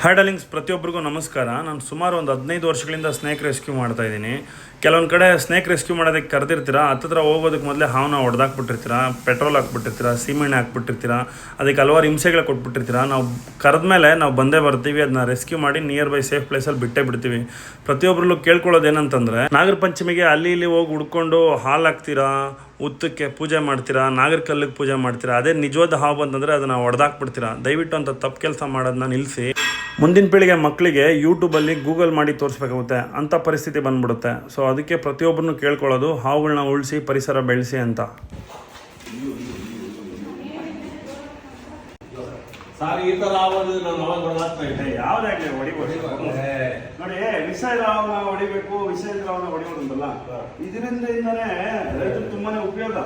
ಹ್ಯಾಡಲಿಂಗ್ಸ್ ಪ್ರತಿಯೊಬ್ಬರಿಗೂ ನಮಸ್ಕಾರ. ನಾನು ಸುಮಾರು ಒಂದು ಹದಿನೈದು ವರ್ಷಗಳಿಂದ ಸ್ನೇಕ್ ರೆಸ್ಕ್ಯೂ ಮಾಡ್ತಾ ಇದ್ದೀನಿ. ಕೆಲವೊಂದು ಕಡೆ ಸ್ನೇಕ್ ರೆಸ್ಕ್ಯೂ ಮಾಡೋದಕ್ಕೆ ಕರೆದಿರ್ತೀರಾ? ಹತ್ತಿರ ಹೋಗೋದಕ್ಕೆ ಮೊದಲೇ ಹಾವನ್ನ ಹೊಡೆದಾಕ್ಬಿಟ್ಟಿರ್ತೀರಾ? ಪೆಟ್ರೋಲ್ ಹಾಕ್ಬಿಟ್ಟಿರ್ತೀರಾ? ಸೀಮೆಣ್ಣೆ ಹಾಕ್ಬಿಟ್ಟಿರ್ತೀರಾ? ಅದಕ್ಕೆ ಹಲವಾರು ಹಿಂಸೆಗಳ ಕೊಟ್ಬಿಟ್ಟಿರ್ತೀರಾ? ನಾವು ಕರೆದ್ಮೇಲೆ ನಾವು ಬಂದೇ ಬರ್ತೀವಿ ಅದನ್ನ ರೆಸ್ಕ್ಯೂ ಮಾಡಿ ನಿಯರ್ ಬೈ ಸೇಫ್ ಪ್ಲೇಸಲ್ಲಿ ಬಿಟ್ಟೇ ಬಿಡ್ತೀವಿ. ಪ್ರತಿಯೊಬ್ಬರಲ್ಲೂ ಕೇಳ್ಕೊಳ್ಳೋದು ಏನಂತಂದರೆ, ನಾಗರ ಪಂಚಮಿಗೆ ಅಲ್ಲಿ ಇಲ್ಲಿ ಹೋಗಿ ಹುಡ್ಕೊಂಡು ಹಾಲು ಹಾಕ್ತೀರಾ? ಉತ್ತಕ್ಕೆ ಪೂಜೆ ಮಾಡ್ತೀರಾ? ನಾಗರ ಕಲ್ಲಿಗೆ ಪೂಜೆ ಮಾಡ್ತೀರಾ? ಅದೇ ನಿಜವಾದ ಹಾವು ಬಂತಂದರೆ ಅದನ್ನು ಹೊಡೆದಾಕ್ಬಿಡ್ತೀರಾ? ದಯವಿಟ್ಟು ಅಂತ ತಪ್ಪು ಕೆಲಸ ಮಾಡೋದನ್ನ ನಿಲ್ಲಿಸಿ ಮುಂದಿನ ಪೀಳಿಗೆ ಮಕ್ಕಳಿಗೆ ಯೂಟ್ಯೂಬಲ್ಲಿ ಗೂಗಲ್ ಮಾಡಿ ತೋರಿಸ್ಬೇಕಾಗುತ್ತೆ. ಅಂಥ ಪರಿಸ್ಥಿತಿ ಬಂದ್ಬಿಡುತ್ತೆ. ಸೊ ಅದಕ್ಕೆ ಪ್ರತಿಯೊಬ್ಬರನ್ನು ಕೇಳ್ಕೊಳ್ಳೋದು ಹಾವುಗಳನ್ನ ಉಳಿಸಿ ಪರಿಸರ ಬೆಳೆಸಿ ಅಂತ. ಸರ್ ಈ ತರ ಆಗೋದು ನಾನು ಅವಾಗ ಹೊಡೆದಾಗ್ತಾ ಇದ್ದೆ. ಯಾವುದಾಗಲಿ ಹೊಡಿಬೋದು. ನೋಡಿ ವಿಷ ಇರೋ ಹಾವನ್ನ ಹೊಡಿಬೇಕು ವಿಷ ಇರೋ ಹಾವನ್ನ ಹೊಡಿಬೋದಂತಲ್ಲ ಇದರಿಂದನೇ ರೈತರು ತುಂಬಾನೇ ಉಪಯೋಗ.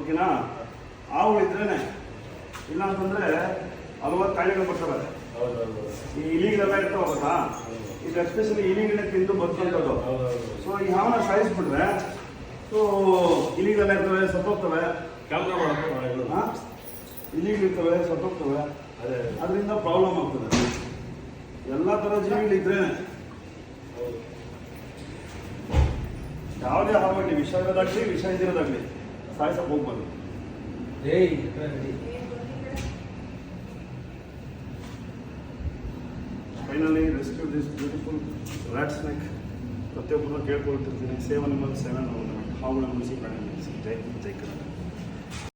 ಓಕೆನಾ? ಹಾವು ಇದ್ರೇನೆ. ಇಲ್ಲ ಅಂತಂದ್ರೆ ಹಲವಾರು ಕಾಯಿಲೆಗಳು ಬರ್ತವೆ. ಈ ಇಲಿಗಳೆಲ್ಲ ಇರ್ತಾವ ಗೊತ್ತಾ ಈಗ ಎಸ್ಪೆಷಲಿ ಇಲಿಗಳನ್ನ ತಿಂದು ಬದುಕಂಥದ್ದು ಸೊ ಯಾವನ ಹಾವನ್ನ ಸಾಯಿಸ್ಬಿಟ್ರೆ ಸೊ ಇಲಿಗಳೆಲ್ಲ ಇರ್ತವೆ ಸತ್ತೋಗ್ತವೆ ಕ್ಯಾಮ್ರಾ ಮಾಡೋದು ಹಾ? ಇಲಿಗಳಿರ್ತವೆ ಸತ್ತೋಗ್ತವೆ ಅದೇ ಅದರಿಂದ ಪ್ರಾಬ್ಲಮ್ ಆಗ್ತದೆ. ಎಲ್ಲ ಥರ ಜೀವಿಗಳಿದ್ರೆ ಯಾವುದೇ ಹಾವಾಗಲಿ ವಿಷ ಇರೋದಾಗ್ಲಿ ವಿಷ ಇದ್ದಿರೋದಾಗ್ಲಿ ಸಾಯಿಸಕ್ಕೆ ಹೋಗ್ಬಾರ್ದು. rescue this beautiful rat snake ಪ್ರತಿಯೊಬ್ಬರನ್ನು ಕೇಳ್ಕೊಳ್ತಿರ್ತೀನಿ ಸೇವ್ ಅನಿಮಲ್ ಸೆವೆನ್ ಹಾವುಗಳ ಉಳಿಸಿ ಪ್ರಾಣಿ ಜೈ ಜೈ ಕರ್ನಾಟಕ